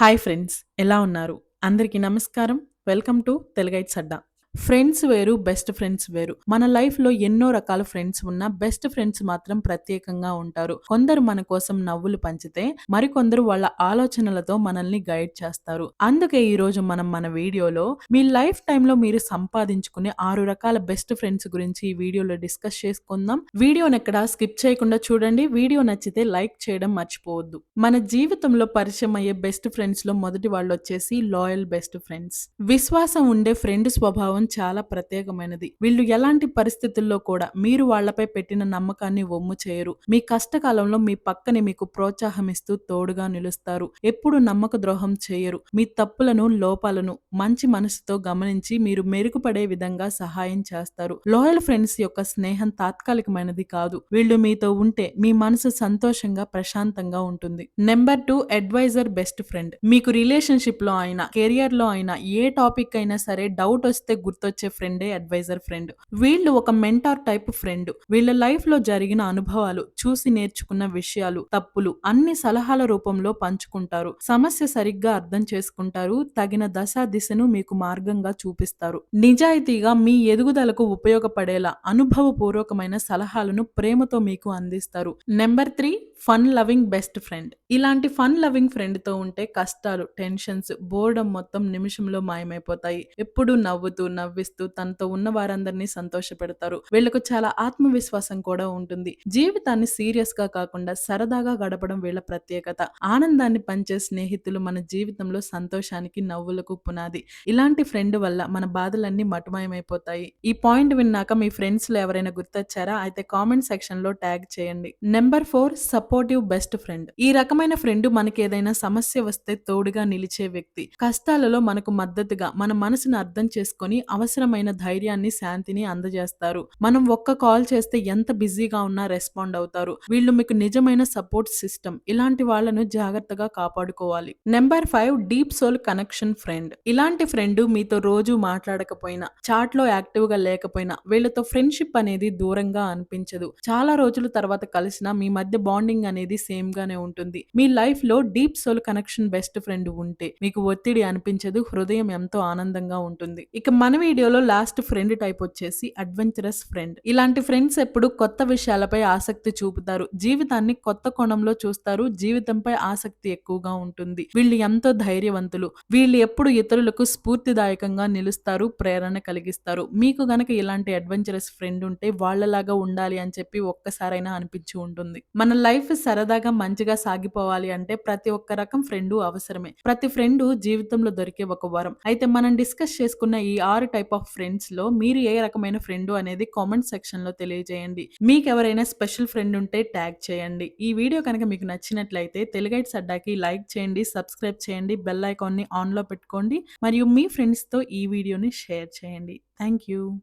Hi friends ఎలా ఉన్నారు? అందరికీ నమస్కారం. వెల్కమ్ టు తెలుగైట్ సడ్డా ఫ్రెండ్స్ వేరు బెస్ట్ ఫ్రెండ్స్ వేరు. మన లైఫ్లో ఎన్నో రకాల ఫ్రెండ్స్ ఉన్నా బెస్ట్ ఫ్రెండ్స్ మాత్రం ప్రత్యేకంగా ఉంటారు. కొందరు మన కోసం నవ్వులు పంచితే మరికొందరు వాళ్ళ ఆలోచనలతో మనల్ని గైడ్ చేస్తారు. అందుకే ఈ రోజు మనం మన వీడియోలో మీ లైఫ్ టైంలో మీరు సంపాదించుకునే ఆరు రకాల బెస్ట్ ఫ్రెండ్స్ గురించి ఈ వీడియోలో డిస్కస్ చేసుకుందాం. వీడియోని ఎక్కడ స్కిప్ చేయకుండా చూడండి. వీడియో నచ్చితే లైక్ చేయడం మర్చిపోవద్దు. మన జీవితంలో పరిచయం అయ్యే బెస్ట్ ఫ్రెండ్స్లో మొదటి వాళ్ళు వచ్చేసి లాయల్ బెస్ట్ ఫ్రెండ్స్. విశ్వాసం ఉండే ఫ్రెండ్ స్వభావం చాలా ప్రత్యేకమైనది. వీళ్ళు ఎలాంటి పరిస్థితుల్లో కూడా మీరు వాళ్ళపై పెట్టిన నమ్మకాన్ని ఒమ్ము చేయరు. మీ కష్టకాలంలో మీ పక్కనే మీకు ప్రోత్సాహం ఇస్తూ తోడుగా నిలుస్తారు. ఎప్పుడు నమ్మక ద్రోహం చేయరు. మీ తప్పులను లోపాలను మంచి మనసుతో గమనించి మీరు మెరుగుపడే విధంగా సహాయం చేస్తారు. లోయల్ ఫ్రెండ్స్ యొక్క స్నేహం తాత్కాలికమైనది కాదు. వీళ్ళు మీతో ఉంటే మీ మనసు సంతోషంగా ప్రశాంతంగా ఉంటుంది. Number two adviser best friend. మీకు రిలేషన్షిప్లో అయినా కెరియర్లో అయినా ఏ టాపిక్ అయినా సరే డౌట్ వస్తే గుర్తొచ్చే ఫ్రెండే అడ్వైజర్ ఫ్రెండ్. వీళ్ళు ఒక మెంటార్ టైప్ ఫ్రెండ్. వీళ్ళ లైఫ్లో జరిగిన అనుభవాలు చూసి నేర్చుకున్న విషయాలు తప్పులు అన్ని సలహాల రూపంలో పంచుకుంటారు. సమస్య సరిగ్గా అర్థం చేసుకుంటారు. తగిన దశ దిశను మీకు మార్గంగా చూపిస్తారు. నిజాయితీగా మీ ఎదుగుదలకు ఉపయోగపడేలా అనుభవపూర్వకమైన సలహాలను ప్రేమతో మీకు అందిస్తారు. Number three fun loving best friend. ఇలాంటి ఫన్ లవింగ్ ఫ్రెండ్తో ఉంటే కష్టాలు టెన్షన్స్ బోర్డం మొత్తం నిమిషంలో మాయమైపోతాయి. ఎప్పుడు నవ్వుతూ నవ్విస్తూ తనతో ఉన్న వారందరినీ సంతోష పెడతారు వీళ్ళకు చాలా ఆత్మవిశ్వాసం కూడా ఉంటుంది. జీవితాన్ని సీరియస్గా కాకుండా సరదాగా గడపడం వీళ్ళ ప్రత్యేకత. ఆనందాన్ని పంచే స్నేహితులు మన జీవితంలో సంతోషానికి నవ్వులకు పునాది. ఇలాంటి ఫ్రెండ్ వల్ల మన బాధలన్నీ మటుమాయమైపోతాయి. ఈ పాయింట్ విన్నాక మీ ఫ్రెండ్స్లో ఎవరైనా గుర్తొచ్చారా? అయితే కామెంట్ సెక్షన్లో ట్యాగ్ చేయండి. Number four supportive best friend ఈ రకమైన ఫ్రెండ్ మనకి ఏదైనా సమస్య వస్తే తోడుగా నిలిచే వ్యక్తి. కష్టాలలో మనకు మద్దతుగా మన మనసును అర్థం చేసుకొని అవసరమైన ధైర్యాన్ని శాంతిని అందజేస్తారు. మనం ఒక్క కాల్ చేస్తే ఎంత బిజీగా ఉన్నా రెస్పాండ్ అవుతారు. వీళ్ళు మీకు నిజమైన సపోర్ట్ సిస్టమ్ ఇలాంటి వాళ్ళను జాగ్రత్తగా కాపాడుకోవాలి. Number five deep soul connection friend ఇలాంటి ఫ్రెండ్ మీతో రోజు మాట్లాడకపోయినా చాట్లో యాక్టివ్గా లేకపోయినా వీళ్ళతో ఫ్రెండ్షిప్ అనేది దూరంగా అనిపించదు. చాలా రోజుల తర్వాత కలిసినా మీ మధ్య బాండింగ్ అనేది సేమ్ గానే ఉంటుంది. మీ లైఫ్లో deep soul connection best friend ఉంటే మీకు ఒత్తిడి అనిపించదు హృదయం ఎంతో ఆనందంగా ఉంటుంది. ఇక మన వీడియోలో లాస్ట్ ఫ్రెండ్ టైప్ వచ్చేసి అడ్వెంచరస్ ఫ్రెండ్. ఇలాంటి ఫ్రెండ్స్ ఎప్పుడు కొత్త విషయాలపై ఆసక్తి చూపుతారు. జీవితాన్ని కొత్త కోణంలో చూస్తారు. జీవితంపై ఆసక్తి ఎక్కువగా ఉంటుంది. వీళ్ళు ఎంతో ధైర్యవంతులు. వీళ్ళు ఎప్పుడు ఇతరులకు స్ఫూర్తిదాయకంగా నిలుస్తారు ప్రేరణ కలిగిస్తారు. మీకు గనక ఇలాంటి అడ్వెంచరస్ ఫ్రెండ్ ఉంటే వాళ్ళలాగా ఉండాలి అని చెప్పి ఒక్కసారైనా అనిపించి ఉంటుంది. మన లైఫ్ సరదాగా మంచిగా సాగిపోవాలి అంటే ప్రతి ఒక్క రకం ఫ్రెండ్ అవసరమే. ప్రతి ఫ్రెండ్ జీవితంలో దొరికే ఒక వరం. అయితే మనం డిస్కస్ చేసుకున్న ఈ ఆరు టైప్ ఆఫ్ ఫ్రెండ్స్లో మీరు ఏ రకమైన ఫ్రెండ్ అనేది కామెంట్ సెక్షన్లో తెలియజేయండి. మీకు ఎవరైనా స్పెషల్ ఫ్రెండ్ ఉంటే ట్యాగ్ చేయండి. ఈ వీడియో కనుక మీకు నచ్చినట్లయితే తెలుగైట్స్ అడ్డాకి లైక్ చేయండి సబ్స్క్రైబ్ చేయండి బెల్ ఐకాన్ని ఆన్లో పెట్టుకోండి. మరియు మీ ఫ్రెండ్స్తో ఈ వీడియోని షేర్ చేయండి. Thank you